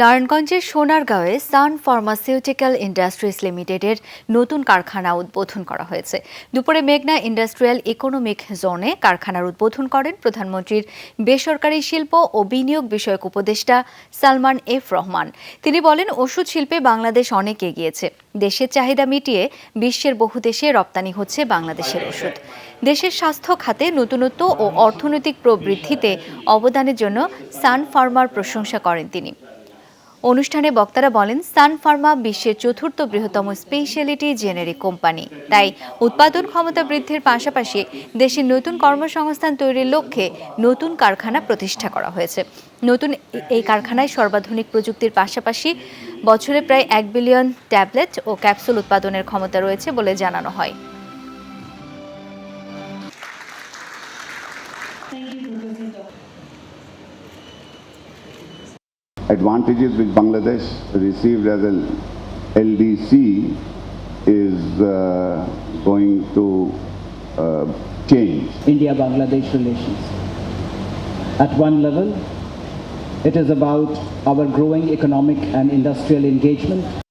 নারায়ণগঞ্জের সোনারগাঁওয়ে সান pharmaceutical industries লিমিটেডের নতুন কারখানা উদ্বোধন করা হয়েছে। দুপুরে মেঘনা ইন্ডাস্ট্রিয়াল ইকোনমিক জোনে কারখানার উদ্বোধন করেন প্রধানমন্ত্রীর বেসরকারি শিল্প ও বিনিয়োগ বিষয়ক উপদেষ্টা সালমান এফ রহমান। তিনি বলেন, ওষুধ শিল্পে বাংলাদেশ অনেক এগিয়েছে। দেশের চাহিদা মিটিয়ে বিশ্বের বহু দেশে রপ্তানি হচ্ছে বাংলাদেশের ওষুধ। দেশের স্বাস্থ্য খাতে নতুনত্ব ও অর্থনৈতিক প্রবৃদ্ধিতে অবদানের জন্য সান ফার্মার প্রশংসা করেন তিনি। অনুষ্ঠানে বক্তারা বলেন, সান ফার্মা বিশ্বের চতুর্থ বৃহত্তম স্পেশালিটি জেনেরিক কোম্পানি। তাই উৎপাদন ক্ষমতা বৃদ্ধির পাশাপাশি দেশে নতুন কর্মসংস্থান তৈরির লক্ষ্যে নতুন কারখানা প্রতিষ্ঠা করা হয়েছে। নতুন এই কারখানায় সর্বাধুনিক প্রযুক্তির পাশাপাশি বছরে প্রায় এক বিলিয়ন ট্যাবলেট ও ক্যাপসুল উৎপাদনের ক্ষমতা রয়েছে বলে জানানো হয়। Advantages which Bangladesh received as a LDC is uh, going to uh, change. India Bangladesh relations. At one level, it is about our growing economic and industrial engagement